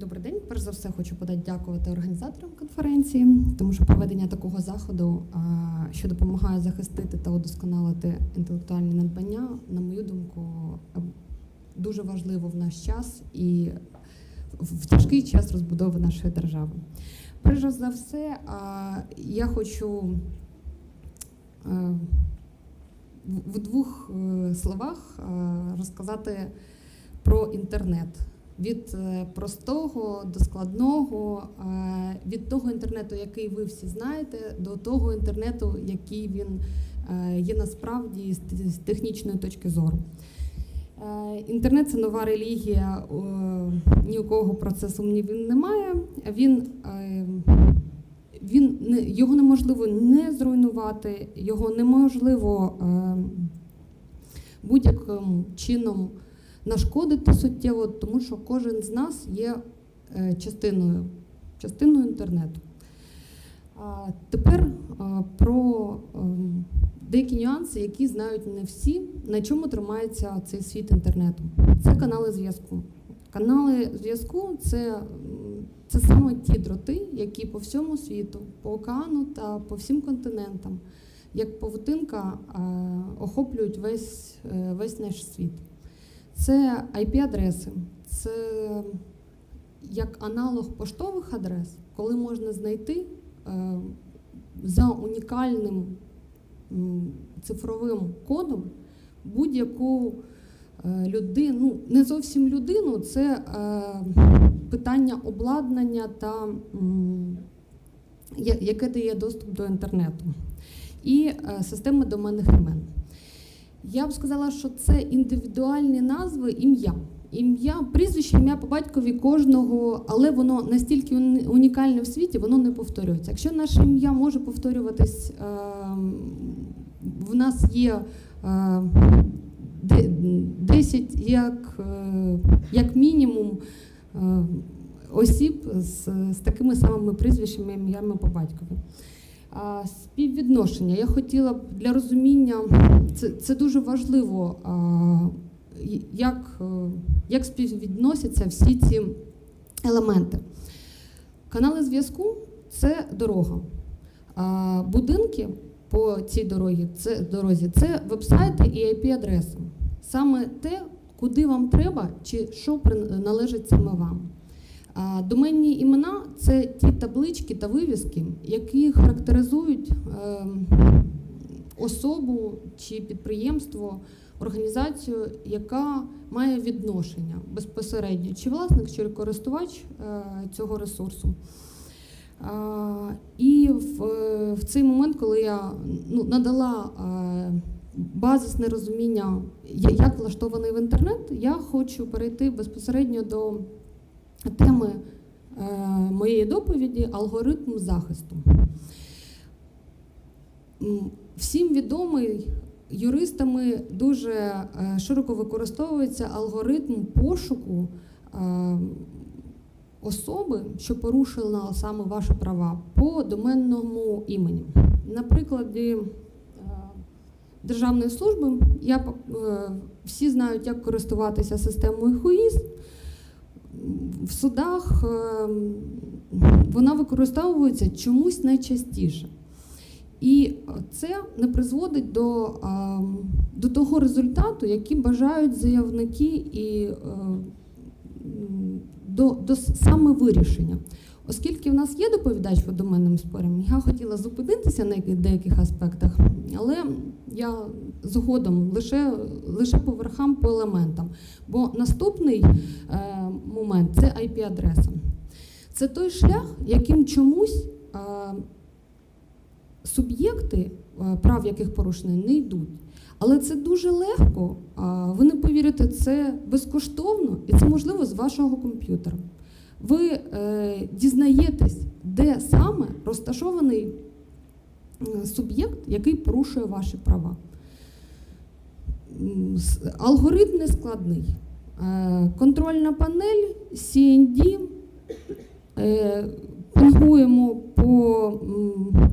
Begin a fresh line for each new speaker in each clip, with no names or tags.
Добрий день. Перш за все, хочу подякувати організаторам конференції, тому що проведення такого заходу, що допомагає захистити та удосконалити інтелектуальні надбання, на мою думку, е, дуже важливо в наш час і в тяжкий час розбудови нашої держави. Перш за все, я хочу е, в- в двох е, словах е, розказати про інтернет. Від е, простого до складного, е, від того інтернету, який ви всі знаєте, до того інтернету, який він е, є насправді з технічної точки зору. Інтернет це нова релігія, ні у кого про це сумнівів немає. Він, він його неможливо не зруйнувати, його неможливо будь-яким чином нашкодити суттєво, тому що кожен з нас є е, частиною, частиною інтернету. А тепер про ем, деякі нюанси, які знають не всі, на чому тримається цей світ інтернету. Це канали зв'язку. Канали зв'язку це, це саме ті дроти, які по всьому світу, по океану та по всім континентам, як павутинка, е, охоплюють весь, е, весь наш світ. Це IP-адреси, це як аналог поштових адрес, коли можна знайти е, за унікальним цифровим кодом будь-яку е, людину, ну, не зовсім людину, це е, питання обладнання та яке дає доступ до інтернету. І системи доменних імен. Я б сказала, що це індивідуальні назви ім'я. Ім'я, прізвище, ім'я по батькові кожного, але воно настільки унікальне в світі, воно не повторюється. Якщо наше ім'я може повторюватись, е, в нас є е, 10 як, е, як мінімум е, осіб з, з такими самими прізвищами, ім'ями по батькові. Співвідношення. Я хотіла б для розуміння, це, це дуже важливо, як, е, як співвідносяться всі ці елементи. Канали зв'язку це дорога. Будинки по цій дорозі це, дорозі це вебсайти і IP-адреси. Саме те, куди вам треба, чи що належить саме вам. Доменні імена це ті таблички та вивіски, які характеризують е, особу чи підприємство, організацію, яка має відношення безпосередньо, чи власник, чи користувач е, цього ресурсу. І в, в цей момент, коли я ну, надала е, базисне розуміння, як влаштований в інтернет, я хочу перейти безпосередньо до теми е, моєї доповіді алгоритм захисту. Всім відомий юристами дуже е, широко використовується алгоритм пошуку е, особи, що порушила саме ваші права по доменному імені. На прикладі е, державної служби я, всі знають, як користуватися системою ХУІС. В судах е, вона використовується чомусь найчастіше. І це не призводить до, е, до того результату, який бажають заявники і е, до, до с- саме вирішення. Оскільки в нас є доповідач по доменним спорам, я хотіла зупинитися на деяких аспектах, але я згодом лише, лише по верхам, по елементам. Бо наступний е, момент це IP-адреса. Це той шлях, яким чомусь е, суб'єкти, е, прав яких порушені, не йдуть. Але це дуже легко. Ви не повірите, це безкоштовно і це можливо з вашого комп'ютера. Ви е, дізнаєтесь, де саме розташований суб'єкт, який порушує ваші права. Алгоритм не складний. Е, Контрольна панель, CND, е, пінгуємо по,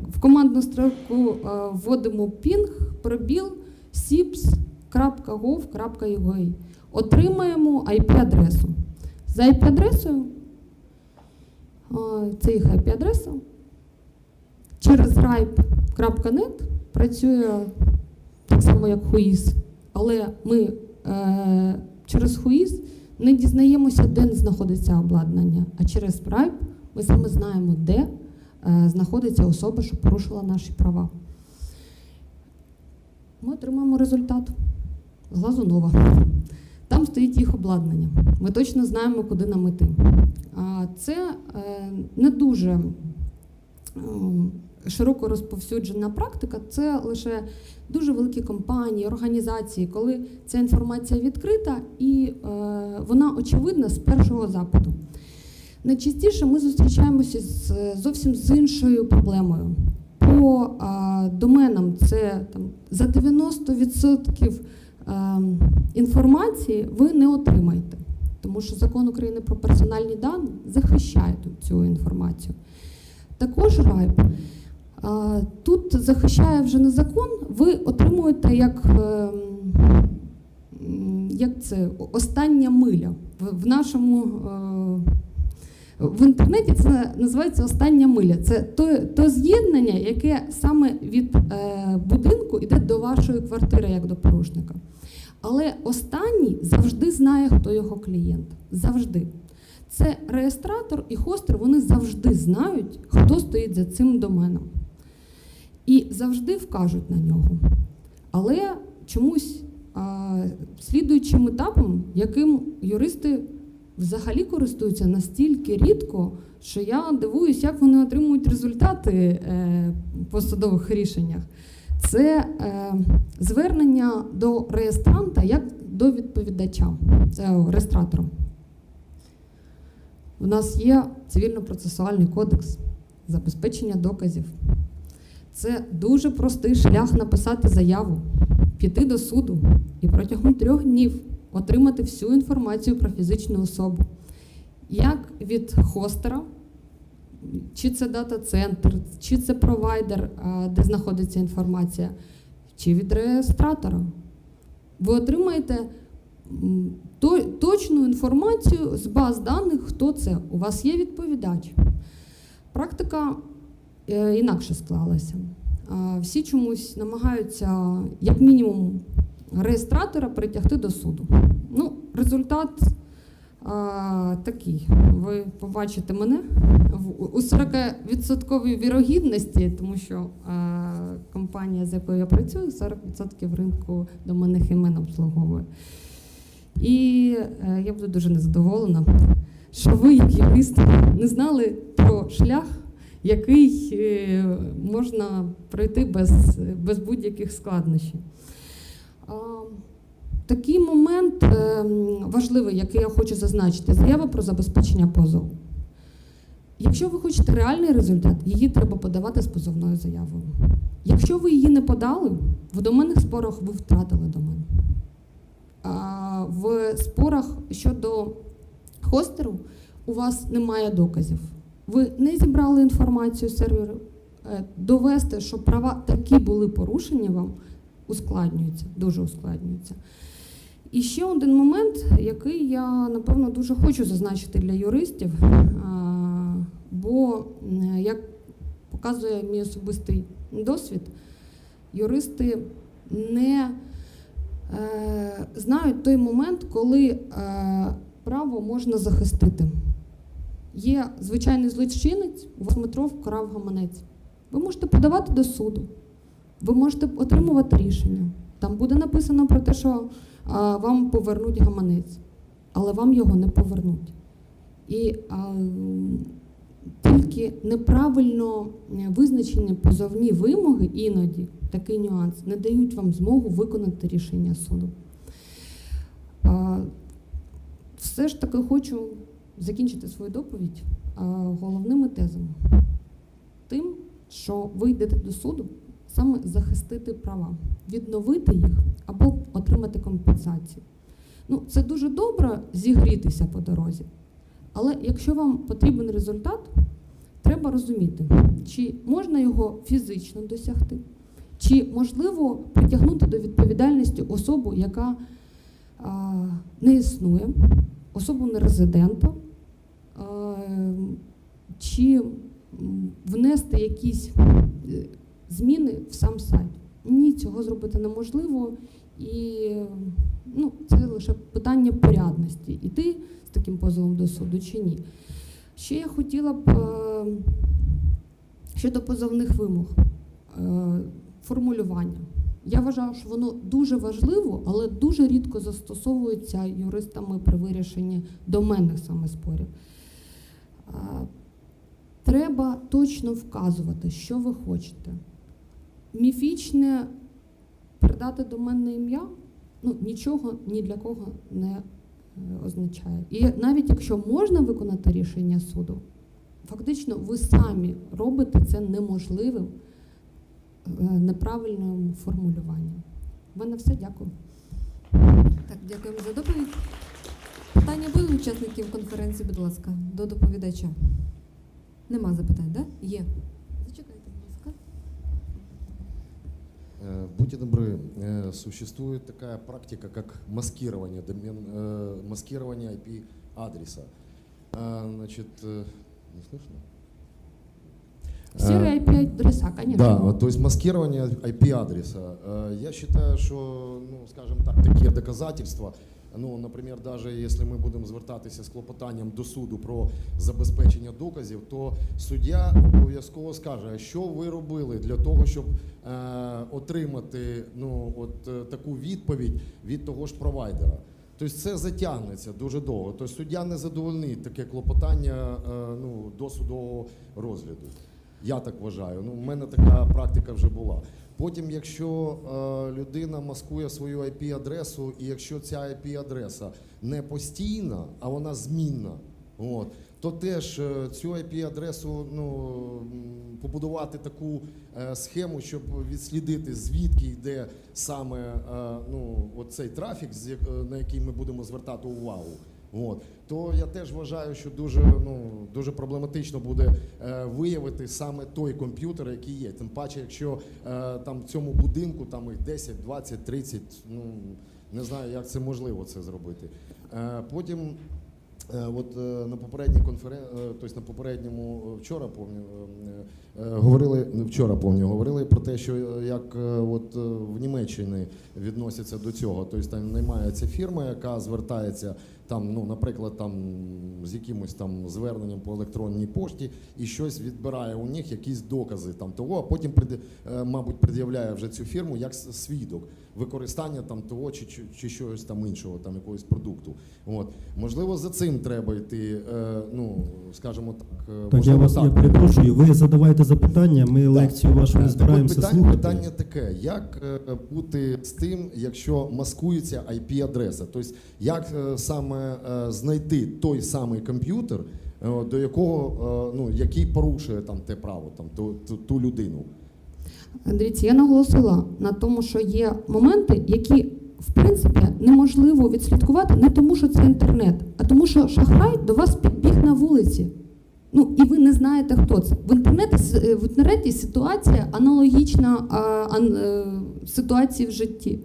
в командну строку е, вводимо пінг, пробіл, sips.gov.ua. Отримаємо IP-адресу. За IP-адресою Це їх IP-адреса. Через ripe.net працює так само, як Хуїз. Але ми е, через Хуїз не дізнаємося, де знаходиться обладнання, а через Ripe ми саме знаємо, де е, знаходиться особа, що порушила наші права. Ми отримаємо результат. Глазунова. Там стоїть їх обладнання. Ми точно знаємо, куди нам іти. Це е, не дуже ем, широко розповсюджена практика, це лише дуже великі компанії, організації, коли ця інформація відкрита і е, вона очевидна з першого запиту. Найчастіше ми зустрічаємося з зовсім з іншою проблемою. По доменам це там, за 90% а, інформації ви не отримаєте, тому що закон України про персональні дані захищає цю інформацію. Також РАЙП тут захищає вже не закон, ви отримуєте як, е, як це, остання миля в, в нашому. В інтернеті це називається остання миля. Це то, то з'єднання, яке саме від е, будинку йде до вашої квартири, як до порушника. Але останній завжди знає, хто його клієнт. Завжди. Це реєстратор і хостер, вони завжди знають, хто стоїть за цим доменом. І завжди вкажуть на нього. Але чомусь а, слідуючим етапом, яким юристи взагалі користуються настільки рідко, що я дивуюсь, як вони отримують результати е, по судових рішеннях. Це е, звернення до реєстранта як до відповідача, це реєстратором. У нас є цивільно-процесуальний кодекс забезпечення доказів. Це дуже простий шлях написати заяву, піти до суду і протягом трьох днів отримати всю інформацію про фізичну особу. Як від хостера, чи це дата-центр, чи це провайдер, де знаходиться інформація, чи від реєстратора. Ви отримаєте точну інформацію з баз даних, хто це. У вас є відповідач. Практика е, інакше склалася. Всі чомусь намагаються, як мінімум, реєстратора притягти до суду. Ну, результат а, такий. Ви побачите мене у 40% вірогідності, тому що а, компанія, з якою я працюю, 40% ринку доменних імен обслуговує. І е, я буду дуже незадоволена, що ви, як юрист, не знали про шлях, який е, можна пройти без, без будь-яких складнощів. Такий момент е, важливий, який я хочу зазначити, заява про забезпечення позову. Якщо ви хочете реальний результат, її треба подавати з позовною заявою. Якщо ви її не подали, в доменних спорах ви втратили домен. А в спорах щодо хостеру у вас немає доказів. Ви не зібрали інформацію серверу. Е, Довести, що права такі були порушені вам, ускладнюється, дуже ускладнюється. І ще один момент, який я напевно дуже хочу зазначити для юристів, бо як показує мій особистий досвід, юристи не е, знають той момент, коли е, право можна захистити. Є звичайний злочинець, у вас метро вкрав гаманець. Ви можете подавати до суду, ви можете отримувати рішення. Там буде написано про те, що а, вам повернуть гаманець, але вам його не повернуть. І а, тільки неправильно е, визначені позовні вимоги іноді, такий нюанс, не дають вам змогу виконати рішення суду. А, все ж таки хочу закінчити свою доповідь а, головними тезами. Тим, що ви йдете до суду, саме захистити права, відновити їх або отримати компенсацію. Ну, це дуже добре зігрітися по дорозі. Але якщо вам потрібен результат, треба розуміти, чи можна його фізично досягти, чи можливо притягнути до відповідальності особу, яка а, не існує, особу нерезидента, а, чи внести якісь зміни в сам сайт. Ні, цього зробити неможливо. І ну, це лише питання порядності. Іти з таким позовом до суду чи ні. Ще я хотіла б е, щодо позовних вимог е, формулювання. Я вважаю, що воно дуже важливо, але дуже рідко застосовується юристами при вирішенні доменних саме спорів. Е, Треба точно вказувати, що ви хочете. Міфічне передати доменне ім'я ну, нічого ні для кого не е, означає. І навіть якщо можна виконати рішення суду, фактично ви самі робите це неможливим е, неправильним формулюванням. У мене все, дякую.
Так, дякуємо за доповідь. Питання у учасників конференції, будь ласка, до доповідача. Нема запитань, так? Да? Є. Зачекайте, будь ласка.
Э, Будьте добры, э, существует такая практика, как маскирование, домен, э, маскирование IP-адреса. А, Значит, э, не слышно?
Серый
Э,
IP-адреса, конечно.
Да, вот, то есть маскирование IP-адреса. Э, Я считаю, что, ну, скажем так, такие доказательства, ну, наприклад, даже если ми будемо звертатися з клопотанням до суду про забезпечення доказів, то суддя обов'язково скаже, що ви робили для того, щоб е, отримати ну, от, е, таку відповідь від того ж провайдера. Тобто це затягнеться дуже довго. Тобто суддя не задовольнить таке клопотання е, ну, до судового розгляду. Я так вважаю. Ну, у мене така практика вже була. Потім, якщо е, людина маскує свою IP-адресу, і якщо ця IP-адреса не постійна, а вона змінна, от, то теж е, цю IP-адресу ну, побудувати таку е, схему, щоб відслідити, звідки йде саме ну, цей трафік, на який ми будемо звертати увагу. От. То я теж вважаю, що дуже, ну, дуже проблематично буде е, виявити саме той комп'ютер, який є. Тим паче, якщо е, там в цьому будинку там їх 10, 20, 30, ну не знаю, як це можливо це зробити. Е, потім Е, От е, на попередній конференції, тобто на попередньому е, вчора помню, е, е, говорили не вчора помню, говорили про те, що е, як е, от е, в Німеччині відносяться до цього. Тобто там наймається фірма, яка звертається там, ну, наприклад, там з якимось там зверненням по електронній пошті і щось відбирає у них якісь докази там того, а потім е, мабуть пред'являє вже цю фірму як свідок використання там того чи, чи, чи чогось там іншого, там якогось продукту. От можливо, за цим треба йти. Е, ну скажімо так, е,
Так, я
можливо,
вас я перепрошую. Ви задавайте запитання. Ми лекцію вашу не збираємося
питання,
слухати.
питання таке: як е, бути з тим, якщо маскується IP-адреса? Тобто, як е, саме е, знайти той самий комп'ютер, е, до якого е, ну який порушує там те право, там ту, ту, ту людину?
Дивіться, я наголосила на тому, що є моменти, які в принципі неможливо відслідкувати не тому, що це інтернет, а тому, що шахрай до вас підбіг на вулиці. Ну і ви не знаєте, хто це. В інтернеті в інтернеті ситуація аналогічна а, ан- е, ситуації в житті.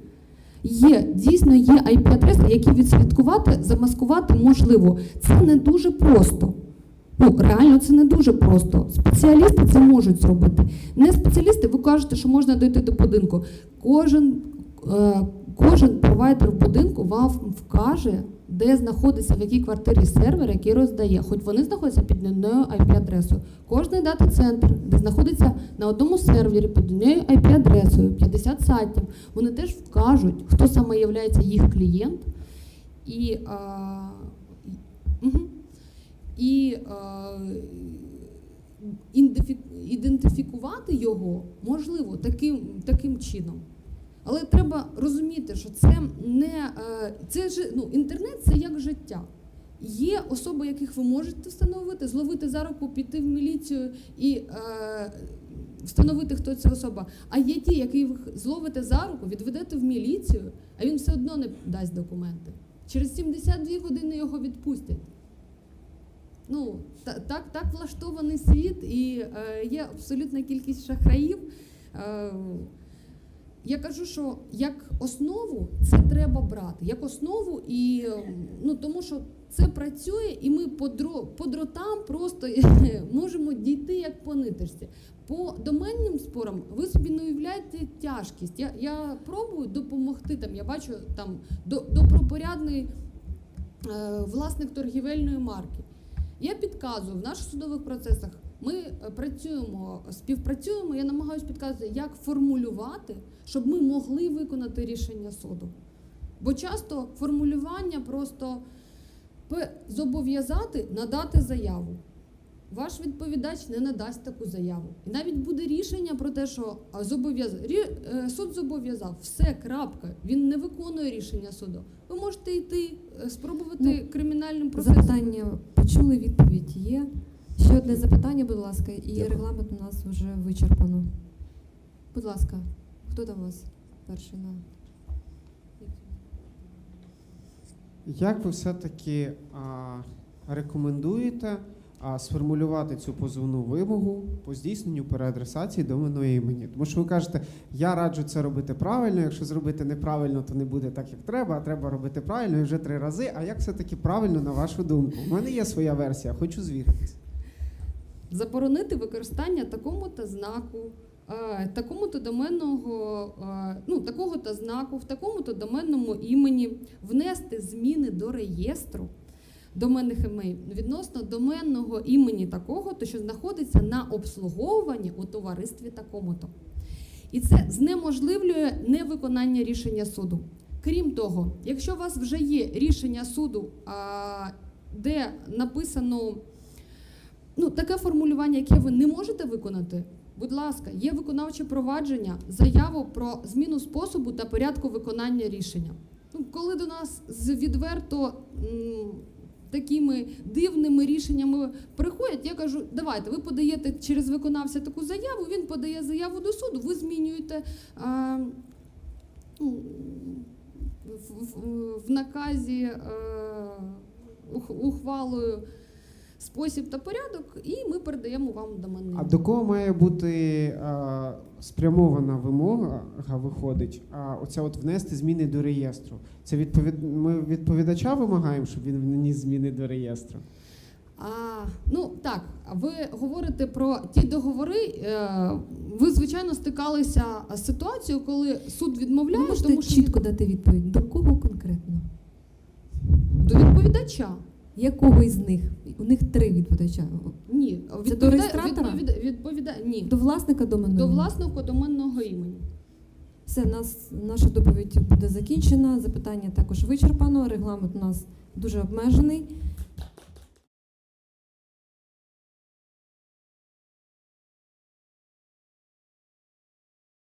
Є дійсно є IP-адреси, які відслідкувати, замаскувати можливо. Це не дуже просто. Ну, реально це не дуже просто. Спеціалісти це можуть зробити. Не спеціалісти, ви кажете, що можна дойти до будинку. Кожен, е, кожен провайдер в будинку вам вкаже, де знаходиться, в якій квартирі сервер, який роздає. Хоч вони знаходяться під одною IP-адресою. Кожний дата-центр, де знаходиться на одному сервері під однією IP-адресою, 50 сайтів, вони теж вкажуть, хто саме є їх клієнт. І, а, і- мгм. І е, ідентифікувати його можливо таким, таким чином. Але треба розуміти, що це не е, це ну, інтернет це як життя. Є особи, яких ви можете встановити, зловити за руку, піти в міліцію і е, встановити, хто ця особа. А є ті, які ви зловите за руку, відведете в міліцію, а він все одно не дасть документи. Через 72 години його відпустять. Ну, так, так влаштований світ, і е, є абсолютна кількість шахраїв. Е, я кажу, що як основу це треба брати, як основу, і е, ну тому що це працює, і ми по, дро, по дротам просто можемо дійти як по ниточці. По доменним спорам ви собі не уявляєте тяжкість. Я, я пробую допомогти там. Я бачу там до, добропорядний е, власник торгівельної марки. Я підказую в наших судових процесах. Ми е, працюємо, співпрацюємо. Я намагаюся підказувати, як формулювати, щоб ми могли виконати рішення суду. Бо часто формулювання просто зобов'язати надати заяву. Ваш відповідач не надасть таку заяву. І навіть буде рішення про те, що зобов'яз... рі- е, суд зобов'язав, все, крапка. Він не виконує рішення суду. Ви можете йти, е, спробувати кримінальним процесом.
Запитання почули, відповідь є. Ще одне запитання, будь ласка, і
Дякую.
регламент у нас вже вичерпано. Будь ласка, хто там у вас перший на
Як ви все-таки а, рекомендуєте а, сформулювати цю позовну вимогу по здійсненню переадресації доменної імені? Тому що ви кажете, я раджу це робити правильно. Якщо зробити неправильно, то не буде так, як треба, а треба робити правильно і вже три рази. А як все-таки правильно на вашу думку? У мене є своя версія, хочу звіритись.
заборонити використання такому-то знаку, е, такому-то доменного, ну, такого-то знаку, в такому-то доменному імені, внести зміни до реєстру доменних імей відносно доменного імені такого-то, що знаходиться на обслуговуванні у товаристві такому-то. І це знеможливлює невиконання рішення суду. Крім того, якщо у вас вже є рішення суду, де написано ну, таке формулювання, яке ви не можете виконати, будь ласка, є виконавче провадження, заяву про зміну способу та порядку виконання рішення. Ну, коли до нас відверто такими дивними рішеннями приходять, я кажу, давайте, ви подаєте через виконавця таку заяву, він подає заяву до суду, ви змінюєте. А, ну, в, в, в наказі е, ухвалою спосіб та порядок, і ми передаємо вам доменний.
А до кого має бути а, спрямована вимога, виходить, а, оця от внести зміни до реєстру? Це відповід... ми відповідача вимагаємо, щоб він вніс зміни до реєстру.
А, ну так, ви говорите про ті договори. Е, ви звичайно стикалися з ситуацією, коли суд
Ви
відмовляє,
можете
тому що
чітко дати відповідь. До кого конкретно?
до відповідача.
Якого із них? У них три відповідача.
Ні,
Це до реєстратора?
відповіда, відповіда, ні,
До власника домену.
до власного доменного імені.
Все, нас, наша доповідь буде закінчена. Запитання також вичерпано. Регламент у нас дуже обмежений.